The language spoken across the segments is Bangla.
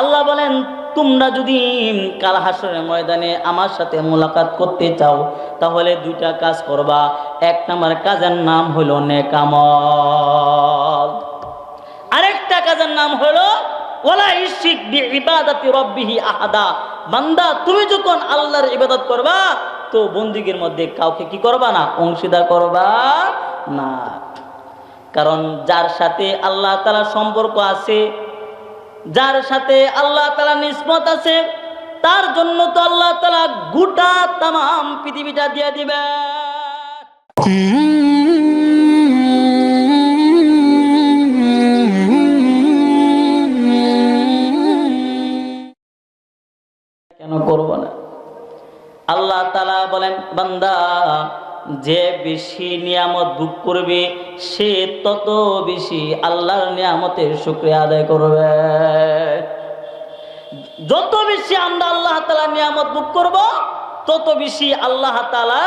আল্লাহ বলেন, তোমরা যদি কাল হাসরের ময়দানে আমার সাথে মোলাকাত করতে চাও, তাহলে দুইটা কাজ করবা। এক নাম্বার কাজের নাম হলো নেকামল আরেকটা কাজের নাম হলো ওলা তুমি যখন আল্লাহর করবা, তো মধ্যে কাউকে কি করবা না? অংশীদার করবা না। কারণ যার সাথে আল্লাহ তালা সম্পর্ক আছে যার সাথে আল্লাহ তালা নিষ্পত আছে, তার জন্য তো আল্লাহ তালা গোটা তাম পৃথিবীটা দিয়ে দিবে। কেন করব না? আল্লাহ তালা বলেন, বান্দা যে বেশি নিয়ামত ভোগ করবে, সে তত বেশি আল্লাহর নিয়ামতের শুক্রিয়া আদায় করবে। যত বেশি আমরা আল্লাহ তালা নিয়ামত ভোগ করব, তত বেশি আল্লাহ তালা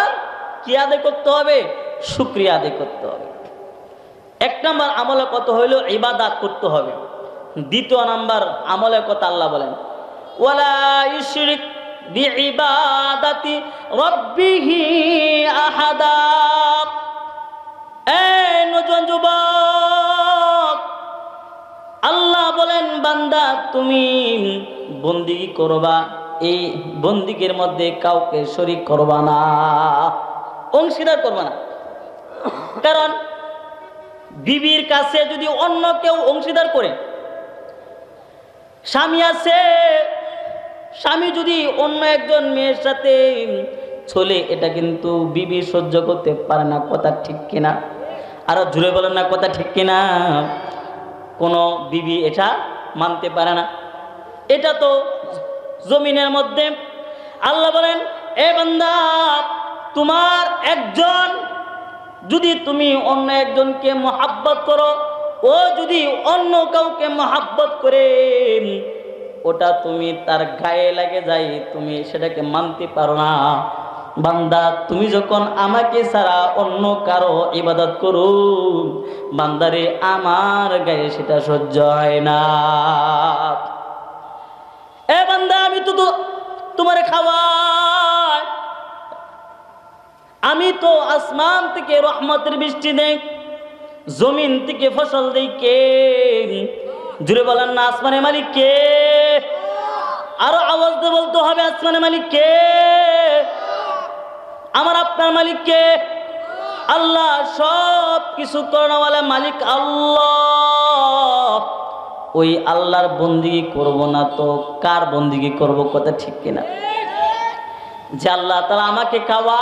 কি আদায় করতে হবে? শুক্রিয়া আদায় করতে হবে। এক নম্বর আমলে কত হইল? ইবাদাত করতে হবে। দ্বিতীয় নাম্বার আমলে কথা আল্লাহ বলেন, ওয়ালা ইশরিক বিইবাদাতি রাব্বিহি আহাদা। নজন যুবক, আল্লাহ বলেন, বান্দা, তুমি বন্দিগি করবা, এই বন্দিগির মধ্যে কাউকে শরিক করবা না, অংশীদার করবা না। কারণ বিবির কাছে যদি অন্য কেউ অংশীদার করে, স্বামী আছে স্বামী যদি অন্য একজন মেয়ের সাথে চলে, এটা কিন্তু বিবি সহ্য করতে পারে না, কথা ঠিক কিনা? আরও জুড়ে বলেন না, কথা ঠিক কিনা? কোনো বিবি এটা মানতে পারে না। এটা তো জমিনের মধ্যে। আল্লাহ বলেন, এ বান্দা, তোমার একজন, যদি তুমি অন্য একজনকে মহাব্বত করো, ও যদি অন্য কাউকে মহাব্বত করে ওটা তুমি তার গায়ে লাগে যাই, তুমি সেটাকে মানতে পারো না। বান্দা, তুমি যখন আমাকে ছাড়া অন্য কারও ইবাদত করো, বান্দারে আমার গায়ে সেটা সহ্য হয় না। এ বান্দা, আমি তো তোমারে খাওয়াই। আমি তো আসমান থেকে রহমতের বৃষ্টি দেই, জমিন থেকে ফসল দেই কে? জুড়ে বলেন না আসমানের মালিক কে? আরও আওয়াজ দিয়ে বলতে হবে আসমানের মালিক কে? আমার আপনার মালিক কে? আল্লাহ, সব কিছু করণওয়ালা মালিক আল্লাহ। ওই আল্লাহর বন্দিগি করব না তো? কার বন্দিগি করব? কথা ঠিক কিনা? যে আল্লাহ তারা আমাকে খাওয়া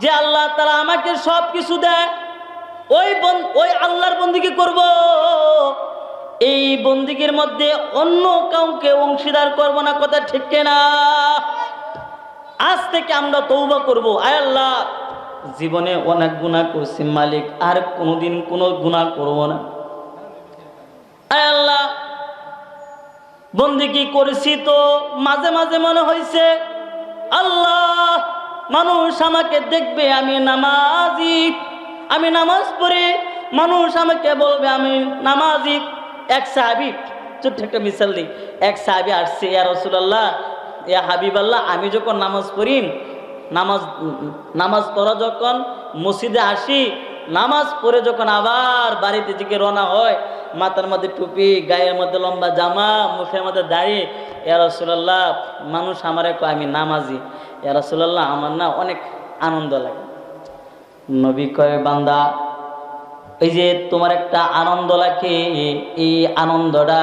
যে আল্লাহ তারা আমাকে সব কিছু দেয়, ওই ওই আল্লাহর বন্দিকে করব? এই বন্দিগির মধ্যে অন্য কাউকে অংশীদার করব না, কথা ঠিক না আজ থেকে আমরা তৌবা করব। আয় আল্লাহ, জীবনে অনেক গুণা করছি মালিক, আর কোনোদিন কোনো গুণা করব না। আয় আল্লাহ, বন্দিগি করেছি তো মাঝে মাঝে মনে হয়েছে আল্লাহ, মানুষ আমাকে দেখবে আমি নামাজি, আমি নামাজ পড়ি, মানুষ আমাকে বলবে আমি নামাজি। এক সাহাবি, ছোট্ট একটা মিসাল দিই। এক সাহাবি আসছে, ইয়া রসুলাল্লাহ, ইয়া হাবিব আল্লাহ আমি যখন নামাজ পড়ি, নামাজ নামাজ পড়া যখন মসজিদে আসি, নামাজ পড়ে যখন আবার বাড়িতে দিকে রওনা হয়, মাথার মধ্যে টুপি, গায়ের মধ্যে লম্বা জামা, মুখের মধ্যে দাড়ি, ইয়া রসুলাল্লাহ, মানুষ আমারে কয়, আমি নামাজি। ইয়া রসুলাল্লাহ, আমার না অনেক আনন্দ লাগে। নবী কয়, বান্দা এই যে তোমার একটা আনন্দ লাগে, এই আনন্দটা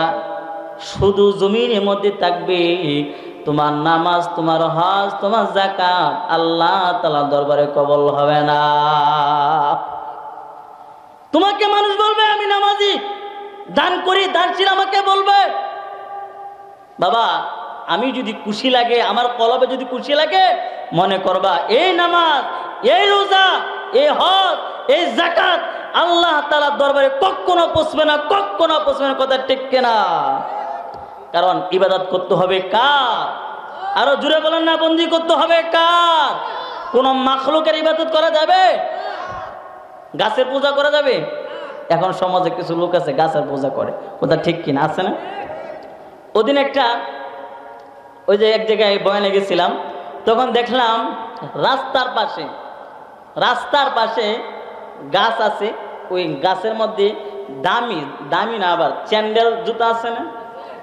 শুধু জমিনের মধ্যে থাকবে। তোমার নামাজ, তোমার হজ, তোমার জাকাত আল্লাহ তালা দরবারে কবল হবে না। তোমাকে মানুষ বলবে, আমি নামাজি, দান করি দানশীল আমাকে বলবে। বাবা, আমি যদি খুশি লাগে, আমার কলবে যদি খুশি লাগে, মনে করবা, এই নামাজ, এই রোজা, এই হজ, এই জাকাত আল্লাহ তালার দরবারে কখনো পৌঁছবে না, কখনো পৌঁছবে না, কথা ঠিক না কারণ ইবাদত করতে হবে কার? আরও জুড়ে বলেন না, বন্দি করতে হবে কার? কোন মাখলুকের ইবাদত করা যাবে? গাছের পূজা করা যাবে? এখন সমাজে কিছু লোক আছে, গাছের পূজা করে। ওটা ঠিক কিনা, আছে না? ওদিন একটা, ওই যে এক জায়গায় বয়ানে গেছিলাম, তখন দেখলাম রাস্তার পাশে রাস্তার পাশে গাছ আছে ওই গাছের মধ্যে দামি দামি না আবার চ্যান্ডেল জুতা আছে না?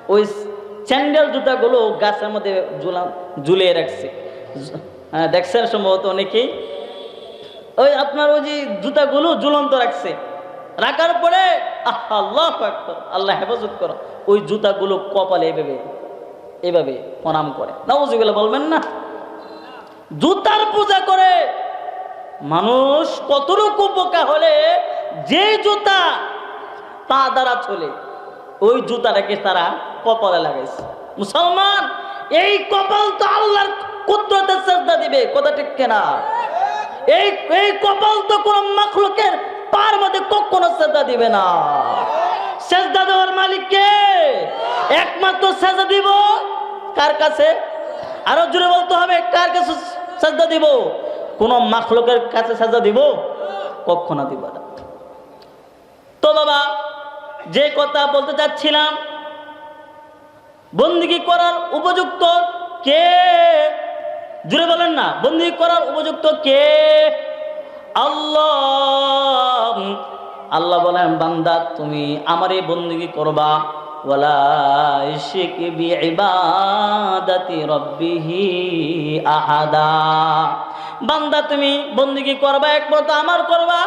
ওই চ্যান্ডেল জুতাগুলো গাছের মধ্যে ঝুলা ঝুলিয়ে রাখছে। হ্যাঁ, দেখছেন সম্ভবত অনেকেই? ওই আপনার ওই যে জুতাগুলো ঝুলন্ত রাখছে। রাখার পরে আল্লাহ আল্লাহ হেফাজত করো। ওই জুতাগুলো কপালে এভাবে এভাবে প্রণাম করে। নবজিগুলো বলবেন না? জুতার পূজা করে মানুষ কতটুকু বোকা হলে যে জুতা পা দ্বারা চলে, ওই জুতাটাকে তারা কপালে লাগাইছে। মুসলমান, এই কপাল তো আল্লাহর কুদরতে শ্রদ্ধা দিবে, কথা ঠিক কেনা? এই এই কপাল তো কোন মাখলুকের পার মধ্যে কখনো শ্রদ্ধা দিবে না। সেজদা দেওয়ার মালিককে একমাত্র সেজদা দিব কার কাছে? আরও জোরে বলতে হবে, কার কাছে সেজদা দিব? কোন মাখলুকের কাছে সাজা দিব? কখনো দিব না। তো বাবা, যে কথা বলতে চাচ্ছিলাম, বন্দিগি করার উপযুক্ত কে? জুড়ে বলেন না, বন্দিগি করার উপযুক্ত কে? আল্লাহ। আল্লাহ বলেন, বান্দা, তুমি আমারই বন্দিগি করবা। ওয়ালা আহাদা। বান্দা তুমি বন্দিগি করবা একমাত্র আমার করবা,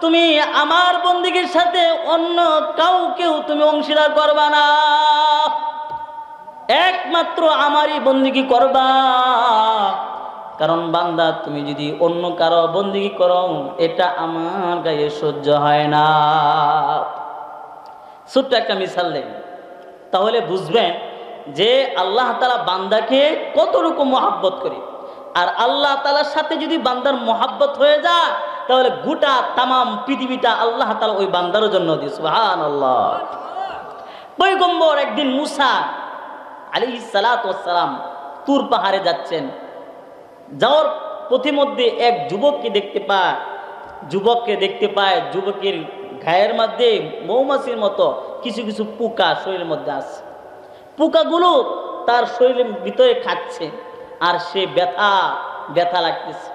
তুমি আমার বন্দিগির সাথে অন্য কাউকেও তুমি অংশীদার করবা না। একমাত্র আমারই বন্দিগি করবা। কারণ বান্দা, তুমি যদি অন্য কারও বন্দিগি করো, এটা আমার গায়ে সহ্য হয় না। ছোট্ট একটা মিশাল দেন। তাহলে বুঝবেন যে আল্লাহ তালা বান্দাকে কত রকম মহাব্বত করে। আর আল্লাহ তালার সাথে যদি বান্দার মহাব্বত হয়ে যায়, তাহলে গোটা তামাম পৃথিবীটা আল্লাহ তালা ওই বান্দার জন্য সুবহান আল্লাহ একদিন মুসা আলী সালাতাম তুর পাহাড়ে যাচ্ছেন। যাওয়ার পথিমধ্যে এক যুবককে দেখতে পায়। যুবককে দেখতে পায়, যুবকের গায়ের মধ্যে মৌমাছির মতো কিছু কিছু পোকা শরীরের মধ্যে আছে। পোকাগুলো তার শরীরের ভিতরে খাচ্ছে। আর সে ব্যথা ব্যথা লাগতেছে।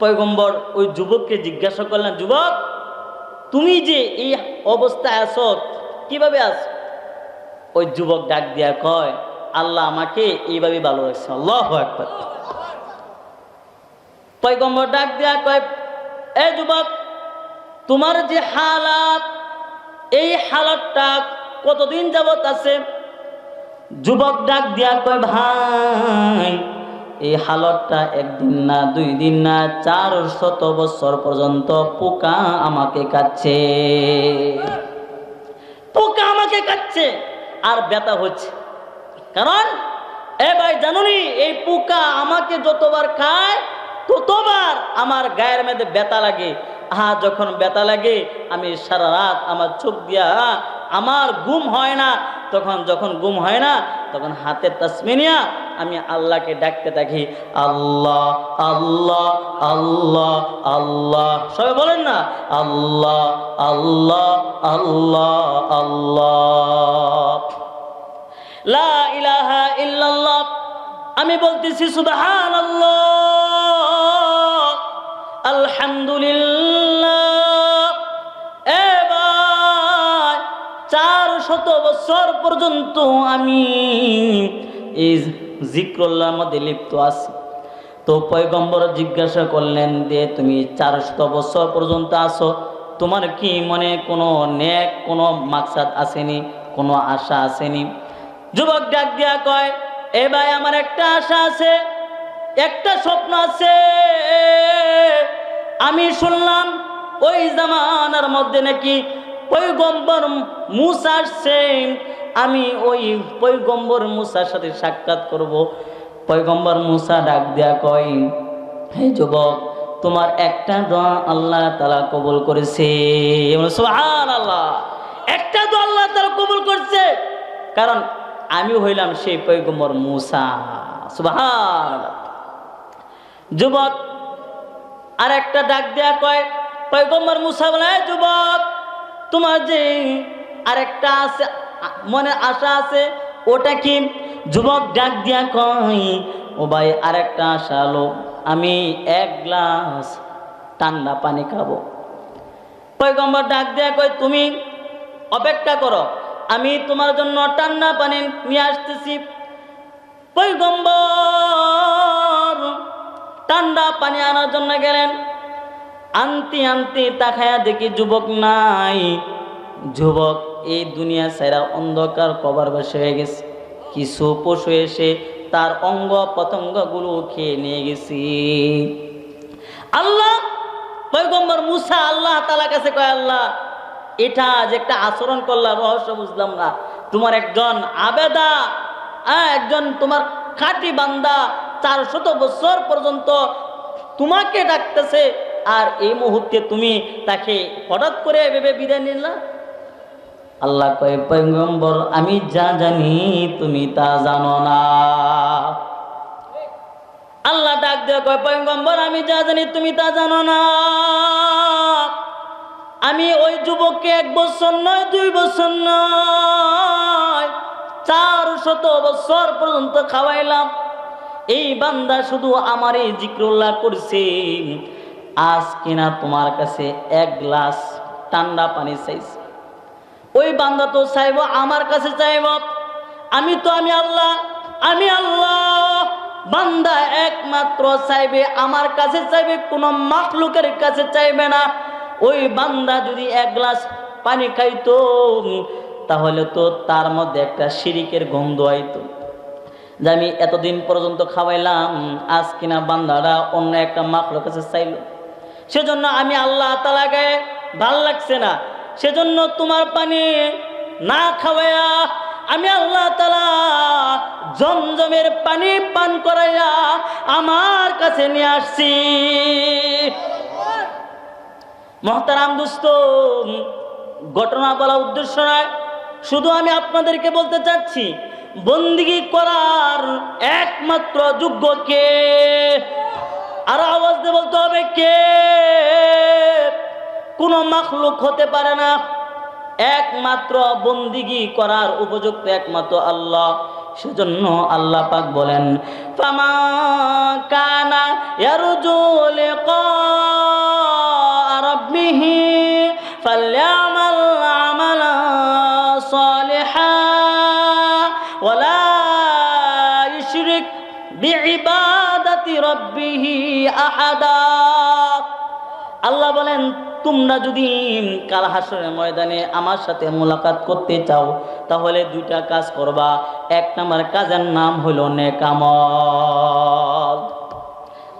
পয়গম্বর ওই যুবককে জিজ্ঞাসা করলেন, যুবক, তুমি যে এই অবস্থায় আছো, কীভাবে আছো? ওই যুবক ডাক দিয়া কয়, আল্লাহ আমাকে এইভাবে ভালো রাখছে আল্লাহ একবার পয়গম্বর ডাক দিয়া কয়, এ যুবক, তোমার যে হালাত, এই হালাতটা কতদিন যাবত আছে? যুবক ডাক দিয়া কয়, ভাই এই হালতটা একদিন না, দুই দিন না, চার শত বছর পর্যন্ত পোকা আমাকে কাচ্ছে পোকা আমাকে কাচ্ছে আর ব্যথা হচ্ছে। কারণ, এ ভাই জানুনি, এই পোকা আমাকে যতবার খায়, ততবার আমার গায়ের মধ্যে ব্যথা লাগে। আহা যখন ব্যথা লাগে, আমি সারা রাত আমার চোখ দিয়া, আমার ঘুম হয় না। তখন যখন ঘুম হয় না তখন হাতের তাসমিনিয়া আমি আল্লাহকে ডাকতে থাকি, আল্লাহ আল্লাহ আল্লাহ আল্লাহ। সবাই বলেন না, আল্লাহ আল্লাহ আল্লাহ আল্লাহ। ইলাহা ইল্লাল্লাহ। আমি বলতেছি সুবহান আলহামদুলিল্লাহ। বছর পর্যন্ত আমি এই জিক্রল্লার মধ্যে লিপ্ত আছি। তো পয়গম্বর জিজ্ঞাসা করলেন যে, তুমি চারশত বছর পর্যন্ত আসো তোমার কি মনে কোনো নেক, কোনো মাকসাদ আসেনি? কোনো আশা আসেনি? যুবক ডাক দিয়া কয়, এ ভাই, আমার একটা আশা আছে, একটা স্বপ্ন আছে। আমি শুনলাম ওই জামানার মধ্যে নাকি পৈগম্বর মুসা আসছে আমি ওই পৈগম্বর মুসার সাথে সাক্ষাৎ করব। পৈগম্বর মুসা ডাক দেয়া কয়, হে যুবক, তোমার একটা দোয়া আল্লাহ তালা কবুল করেছে। আল্লাহ একটা তো আল্লাহ তালা কবুল করছে। কারণ আমি হইলাম সেই পৈগম্বর মুসা। সুবাহান যুবক আর একটা ডাক দেয়া কয় পৈগম্বর মুসা বলে যুবক তোমার যে আরেকটা আছে, মনে আশা আছে, ওটা কি? যুবক ডাক দিয়া কয়, ও ভাই, আরেকটা আশা আলো, আমি এক গ্লাস ঠান্ডা পানি খাব। পয়গম্বর ডাক দিয়া কয়, তুমি অপেক্ষা করো, আমি তোমার জন্য ঠান্ডা পানি নিয়ে আসতেছি। পৈগম্বর ঠান্ডা পানি আনার জন্য গেলেন। আনতে আনতে তাকায়া দেখি যুবক নাই। যুবক এই দুনিয়া সেরা অন্ধকার কবার বসে হয়ে গেছে। কিছু পশু এসে তার অঙ্গ পতঙ্গগুলো খেয়ে নিয়ে গেছি। আল্লাহ পৈগম্বর মুসা আল্লাহ তালা কাছে কয়, আল্লাহ, এটা যে একটা আচরণ করলা, রহস্য বুঝলাম না। তোমার একজন আবেদা একজন তোমার খাঁটি বান্দা, চারশত বছর পর্যন্ত তোমাকে ডাকতেছে আর এই মুহূর্তে তুমি তাকে হঠাৎ করে ভেবে বিদায় নিলা? আল্লাহ কয়, পয়গম্বর, আমি যা জানি তুমি তা জানো না। আল্লাহ ডাক দিয়ে কয়, পয়গম্বর, আমি যা জানি তুমি তা জানো না। আমি ওই যুবককে এক বছর নয়, দুই বছর নয়, চার শত বছর পর্যন্ত খাওয়াইলাম। এই বান্দা শুধু আমারই জিক্রুল্লাহ করছে। আজ কিনা তোমার কাছে এক গ্লাস ঠান্ডা পানি চাইছে। ওই বান্দা তো চাইব, আমার কাছে চাইব। আমি তো, আমি আল্লাহ আমি আল্লাহ। বান্দা একমাত্র চাইবে, আমার কাছে চাইবে, কোনো মাখলুকের কাছে চাইবে না। ওই বান্দা যদি এক গ্লাস পানি খাইতো, তাহলে তো তার মধ্যে একটা শিরিকের গন্ধ আইতো। যে আমি এতদিন পর্যন্ত খাওয়াইলাম, আজ কিনা বান্দারা অন্য একটা মাখলোর কাছে চাইল। সেজন্য আমি আল্লাহ তালাকে ভালো লাগছে না। সেজন্য তোমার পানি না খাওয়াইয়া আমি আল্লাহ তালা জমজমের পানি পান করাইয়া আমার কাছে নিয়ে আসছি। মহতারাম দুস্ত, ঘটনা বলা উদ্দেশ্য নয়। শুধু আমি আপনাদেরকে বলতে চাচ্ছি, বন্দিগি করার একমাত্র যোগ্য কে? আর আওয়াজ দিয়ে বলতে হবে, কে? কোনো মাখলুক হতে পারে না। একমাত্র বন্দিগি করার উপযুক্ত একমাত্র আল্লাহ। সেজন্য আল্লাহ পাক বলেন কানা ইয়ারজু লিকা রাব্বিহি আল্লাহ বলেন, তোমরা যদি কাল হাসরের ময়দানে আমার সাথে মোলাকাত করতে চাও, তাহলে দুইটা কাজ করবা। এক নম্বর কাজের নাম হলো নেকামল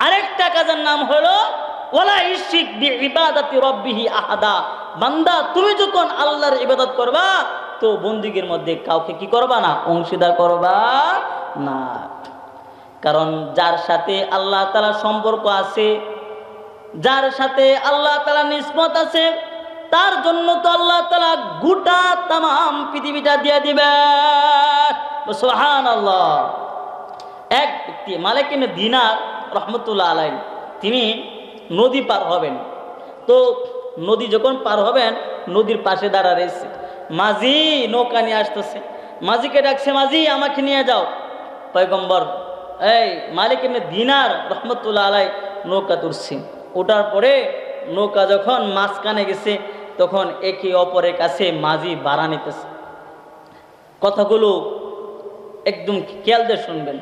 আরেকটা কাজের নাম হলো ওলা ইশিক বি ইবাদাতি রব্বিহি আহাদা। বান্দা, তুমি যখন আল্লাহর ইবাদত করবা, তো বন্দিগির মধ্যে কাউকে কি করবা না? অংশীদার করবা না। কারণ যার সাথে আল্লাহ তালা সম্পর্ক আছে, যার সাথে আল্লাহ তালা নিসমত আছে, তার জন্য তো আল্লাহ তালা গোটা তাম পৃথিবীটা দিয়ে দিবে সোহান আল্লাহ এক ব্যক্তি মালিকিন দিনার রহমতুল্লাহ আলাই তিনি নদী পার হবেন। তো নদী যখন পার হবেন, নদীর পাশে দাঁড়া রয়েছে। মাঝি নৌকা নিয়ে আসতেছে। মাঝিকে ডাকছে, মাঝি, আমাকে নিয়ে যাও। পয়গম্বর এই মালিক এমনি দিনার রহমতুল্লাহ আলাই নৌকা তুলছি। ওঠার পরে নৌকা যখন মাঝখানে গেছে, তখন একে অপরের কাছে মাঝি বাড়া নিতেছে। কথাগুলো একদম খেয়াল দিয়ে শুনবেন।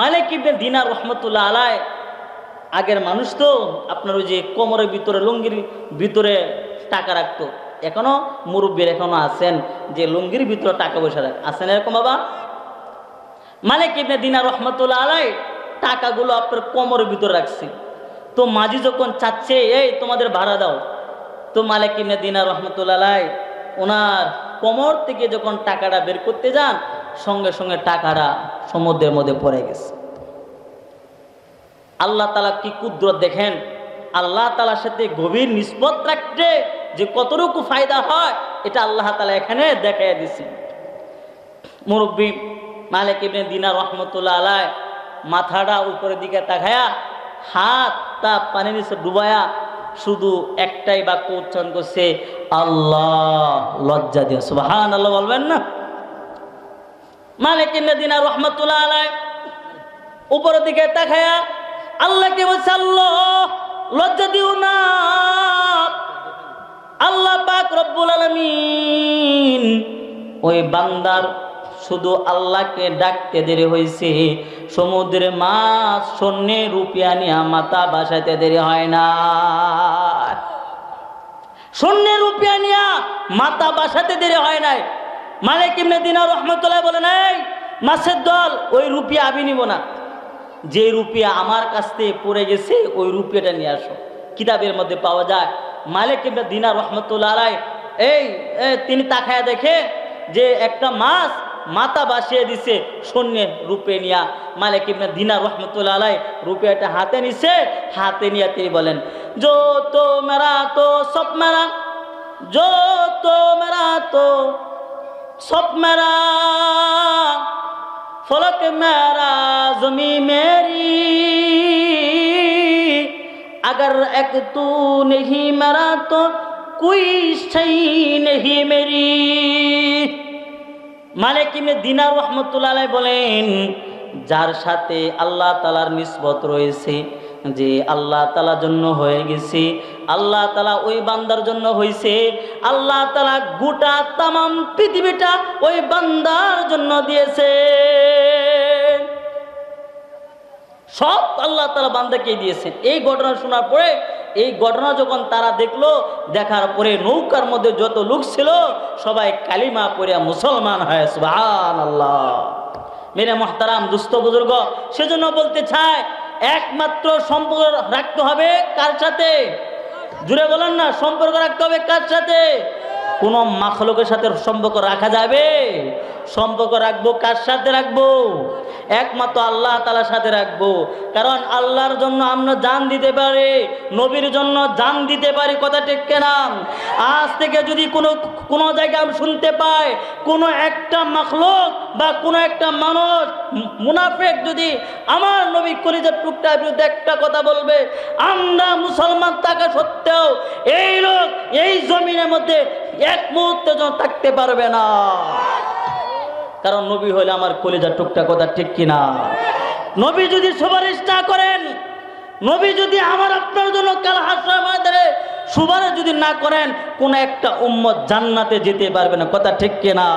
মালিক ইবনে দিনার রহমতুল্লাহ আলাই, আগের মানুষ তো আপনার ওই যে কোমরের ভিতরে, লুঙ্গির ভিতরে টাকা রাখতো। এখনও মুরব্বীর এখনও আছেন যে লুঙ্গির ভিতরে টাকা পয়সা রাখ আছেন এরকম বাবা মালিক ইবনে দিনা রহমতুল্লাহ আলাই টাকাগুলো আপনার কোমরের ভিতরে রাখছে। তো মাঝি যখন চাচ্ছে, এই, তোমাদের ভাড়া দাও। তো মালিক ইবনে দিনার রহমতুল্লাহ আলাই ওনার কোমর থেকে যখন টাকাটা বের করতে যান, সঙ্গে সঙ্গে টাকাটা সমুদ্রের মধ্যে পড়ে গেছে। আল্লাহ তালা কি কুদরত দেখেন? আল্লাহ তালার সাথে গভীর নিষ্পত রাখতে যে কতটুকু ফায়দা হয়, এটা আল্লাহ তালা এখানে দেখাই দিছে মুরব্বী মালিক ইবনে দিনা রহমতুল্লাহ আলায় মাথাটা উপরের দিকে তাকায়া, হাত তা পানির নিচে ডুবায়া, শুধু একটাই বাক্য উচ্চারণ করছে, আল্লাহ, লজ্জা দিয়ে সুবাহান আল্লাহ বলবেন না? মালিক মেদিনা রহমতুল্লাহ আলায় উপরের দিকে তাকায়া আল্লাহকে বলছে, আল্লাহ, লজ্জা দিও না। আল্লাহ পাক রব্বুল আলামিন ওই বান্দার শুধু আল্লাহকে ডাকতে দেরি হয়েছে সমুদ্রে মাছ শূন্যে রুপিয়া নিয়া মাথা বাসাতে দেরি হয় না। শূন্যে রুপিয়া নিয়া মাথা বাসাতে দেরি হয় নাই। মালিক ইবনে দিনা রহমতুল্লাহ বলে নাই মাছের দল, ওই রুপিয়া আমি নিব না। যে রুপিয়া আমার কাছ থেকে পড়ে গেছে, ওই রুপিয়াটা নিয়ে আসো। কিতাবের মধ্যে পাওয়া যায়, মালিক ইবনে দিনা রহমতুল্লাহ এই তিনি তাকায় দেখে যে একটা মাছ মাথা বাসিয়ে দিছে শূন্যে রূপে নিয়া মালিক ইবনে দিনা রহমতুল্লাহ আলাই রুপিয়াটা হাতে নিছে হাতে নিয়ে তিনি বলেন যো তো মেরা তো সব মেরা যো তো মেরা তো সব মেরা फलक मेरा जमी मेरी अगर एक तू नहीं मेरा तो कोई सही नहीं मेरी মালিক ইবনে দিনার রহমতুল্লাহ বলেন, যার সাথে আল্লাহ তালার নিসবত রয়েছে, যে আল্লাহ তালা জন্য হয়ে গেছে, আল্লাহ তালা ওই বান্দার জন্য হয়েছে আল্লাহ তালা গোটা তাম পৃথিবীটা ওই বান্দার জন্য দিয়েছে। সব আল্লাহ তালা বান্দাকে দিয়েছেন। এই ঘটনা শোনার পরে, এই ঘটনা যখন তারা দেখল, দেখার পরে নৌকার মধ্যে যত লোক ছিল, সবাই কালিমা পড়িয়া মুসলমান হয় সুবহান আল্লাহ মেরে মহতারাম, দুস্থ বুজুর্গ, সেজন্য বলতে চায়, একমাত্র সম্পর্ক রাখতে হবে কার সাথে? জুড়ে বলেন না, সম্পর্ক রাখতে হবে কার সাথে? কোন মাখলুকের সাথে সম্পর্ক রাখা যাবে? সম্পর্ক রাখব কার সাথে রাখব? একমাত্র আল্লাহ তালার সাথে রাখব। কারণ আল্লাহর জন্য আমরা জান দিতে পারি, নবীর জন্য জান দিতে পারি, কথা ঠিক কেনা? আজ থেকে যদি কোনো কোনো জায়গায় আমি শুনতে পাই, কোনো একটা মাখলুক বা কোনো একটা মানুষ, মুনাফেক যদি আমার নবী কলিজার টুকটার বিরুদ্ধে একটা কথা বলবে, আমরা মুসলমান থাকা সত্ত্বেও এই লোক এই জমিনের মধ্যে এক মুহূর্তে যেন থাকতে পারবে না। কারণ নবী হলে আমার কলিজার টুকটা কথা ঠিক কিনা? নবী যদি সুপারিশ না করেন, নবী যদি আমার আপনার জন্য কাল হাসরা ময়দানে সুপারিশ যদি না করেন, কোন একটা উম্মত জান্নাতে যেতে পারবে না। কথা ঠিক কিনা?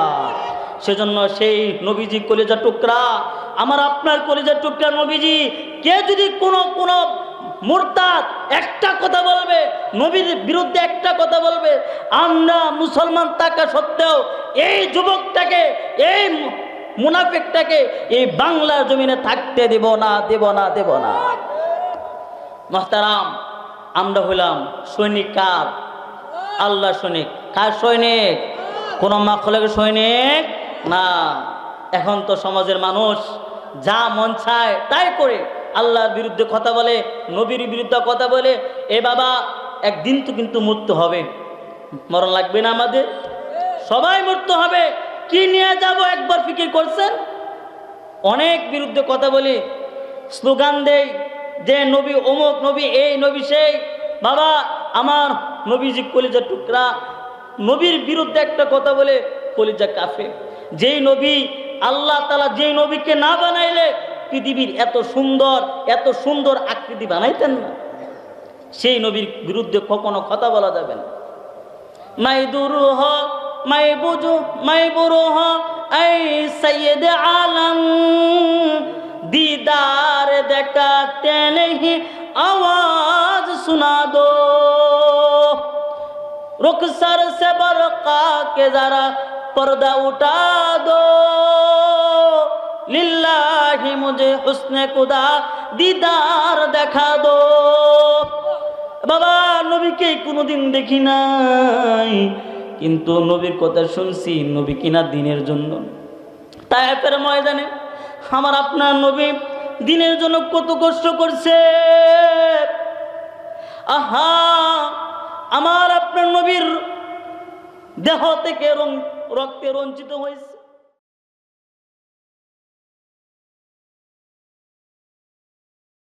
সেজন্য সেই নবীজি কলিজার টুকরা, আমার আপনার কলিজার টুকরা নবীজি, কে যদি কোনো কোনো মুরতাদ একটা কথা বলবে, নবীর বিরুদ্ধে একটা কথা বলবে, আমরা মুসলমান থাকা সত্ত্বেও এই যুবকটাকে, এই মুনাফিকটাকে এই বাংলার জমিনে থাকতে দেব না দেব না দেব না। মহতারাম, আমরা হইলাম সৈনিক কার? আল্লাহ সৈনিক। কার সৈনিক? কোন মাখলের সৈনিক? না। এখন তো সমাজের মানুষ যা মন চায় তাই করে। আল্লাহর বিরুদ্ধে কথা বলে, নবীর বিরুদ্ধে কথা বলে, এ বাবা, একদিন তো কিন্তু মৃত্যু হবে। মরণ লাগবে না আমাদের? সবাই মৃত্যু হবে। কি নিয়ে যাব একবার ফিকির করছেন? অনেক বিরুদ্ধে কথা বলি, স্লোগান দেই যে নবী অমুক, নবী এই, নবী সেই। বাবা, আমার নবীজি কলিজা টুকরা। নবীর বিরুদ্ধে একটা কথা বলে, কলিজা কাফে যেই নবী, আল্লাহ তালা যেই নবীকে না বানাইলে পৃথিবীর এত সুন্দর এত সুন্দর আকৃতি বানাইতেন না সেই নবীর বিরুদ্ধে কখনো কথা বলা যাবে না মাই দুরু হ মাই বুঝু মাই বুরু হ এই সৈয়দ আলম दीदार देखाते नहीं आवाज सुना दो रुखसर से बरका के जरा पर्दा उठा दो লিল্লাহি মুঝে হুসনে কুদা, দিদার দেখা দো। বাবা নবীকে কোনোদিন দেখি নাই। কিন্তু নবীর কথা শুনছি, নবী কিনা দিনের জন্য। তায়েফের ময়দানে আমার আপনার নবী দিনের জন্য কত কষ্ট করছে। আহা, আমার আপনার নবীর দেহ থেকে রক্তে রঞ্জিত হয়েছে।